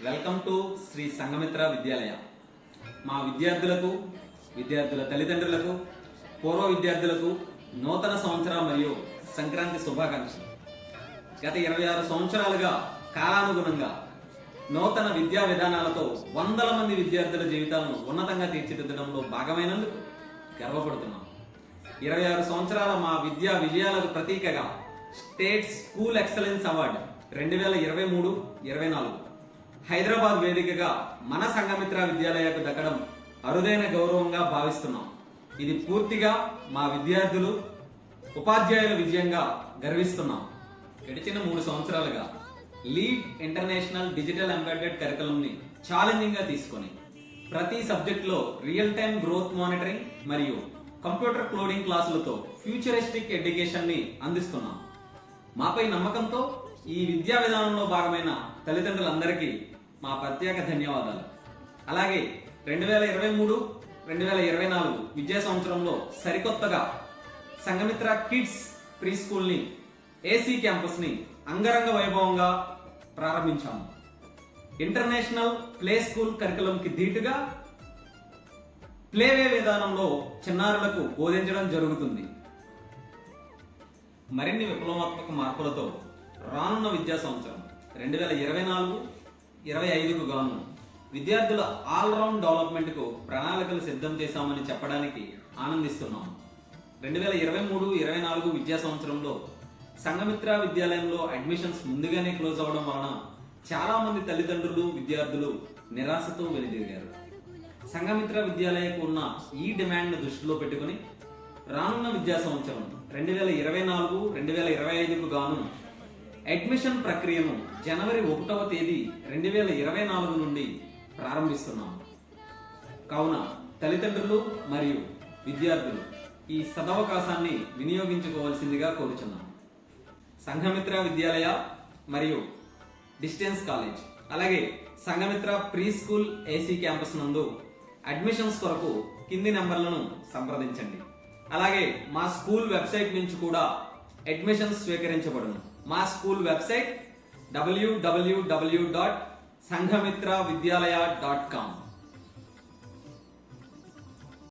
Welcome to Sri Sangamitra Vidyalaya. మా విద్యార్థులకు విద్యార్థుల తల్లిదండ్రులకు పూర్వ విద్యార్థులకు నూతన సంవత్సర మరియు సంక్రాంతి శుభాకాంక్షలు. గత ఇరవై ఆరు సంవత్సరాలుగా కాలానుగుణంగా నూతన విద్యా విధానాలతో వందల మంది విద్యార్థుల జీవితాలను ఉన్నతంగా తీర్చిదిద్దడంలో భాగమైనందుకు గర్వపడుతున్నాం. ఇరవై ఆరు సంవత్సరాల మా విద్యా విజయాలకు ప్రతీకగా స్టేట్ స్కూల్ ఎక్సలెన్స్ అవార్డు రెండు వేల ఇరవై మూడు ఇరవై నాలుగు. హైదరాబాద్ వేదికగా మన సంఘమిత్ర విద్యాలయకు దక్కడం అరుదైన గౌరవంగా భావిస్తున్నాం. ఇది పూర్తిగా మా విద్యార్థులు ఉపాధ్యాయుల విజయంగా గర్విస్తున్నాం. గడిచిన మూడు సంవత్సరాలుగా లీడ్ ఇంటర్నేషనల్ డిజిటల్ ఎంబెడెడ్ కరికలంని ఛాలెంజింగ్గా తీసుకొని ప్రతి సబ్జెక్టులో రియల్ టైం గ్రోత్ మానిటరింగ్ మరియు కంప్యూటర్ క్లోడింగ్ క్లాసులతో ఫ్యూచరిస్టిక్ ఎడ్యుకేషన్ని అందిస్తున్నాం. మాపై నమ్మకంతో ఈ విద్యా విధానంలో భాగమైన తల్లిదండ్రులందరికీ మా ప్రత్యేక ధన్యవాదాలు. అలాగే రెండు వేల ఇరవై మూడు రెండు వేల ఇరవై నాలుగు విద్యా సంవత్సరంలో సరికొత్తగా సంగమిత్ర కిడ్స్ ప్రీ స్కూల్ని ఏసీ క్యాంపస్ని అంగరంగ వైభవంగా ప్రారంభించాము ఇంటర్నేషనల్ ప్లే స్కూల్ కరికులంకి ధీటుగా ప్లేవే విధానంలో చిన్నారులకు బోధించడం జరుగుతుంది. మరిన్ని విప్లవాత్మక మార్పులతో రానున్న విద్యా సంవత్సరం రెండు వేల ఇరవై నాలుగు ఇరవై ఐదుకు గాను. విద్యార్థుల ఆల్రౌండ్ డెవలప్మెంట్కు ప్రణాళికలు సిద్ధం చేశామని చెప్పడానికి ఆనందిస్తున్నాం. రెండు వేల ఇరవై మూడు ఇరవై నాలుగు విద్యా సంవత్సరంలో సంఘమిత్ర విద్యాలయంలో అడ్మిషన్స్ ముందుగానే క్లోజ్ అవ్వడం వలన చాలా మంది తల్లిదండ్రులు విద్యార్థులు నిరాశతో వెనుదిరిగారు. సంఘమిత్ర విద్యాలయకు ఉన్న ఈ డిమాండ్ను దృష్టిలో పెట్టుకుని రానున్న విద్యా సంవత్సరం రెండు వేల ఇరవై నాలుగు రెండు వేల ఇరవై ఐదుకు గాను అడ్మిషన్ ప్రక్రియను జనవరి ఒకటవ తేదీ రెండు వేల ఇరవై నాలుగు నుండి ప్రారంభిస్తున్నాం కావున తల్లిదండ్రులు మరియు విద్యార్థులు ఈ సదవకాశాన్ని వినియోగించుకోవాల్సిందిగా కోరుచున్నాం సంఘమిత్ర విద్యాలయ మరియు డిస్టెన్స్ కాలేజ్ అలాగే Sanghamitra pre school AC campus నందు అడ్మిషన్స్ కొరకు కింది నెంబర్లను సంప్రదించండి. అలాగే మా స్కూల్ వెబ్సైట్ నుంచి కూడా అడ్మిషన్స్ స్వీకరించబడును. మా school website W W W dot Sanghamitra Vidyalaya dot com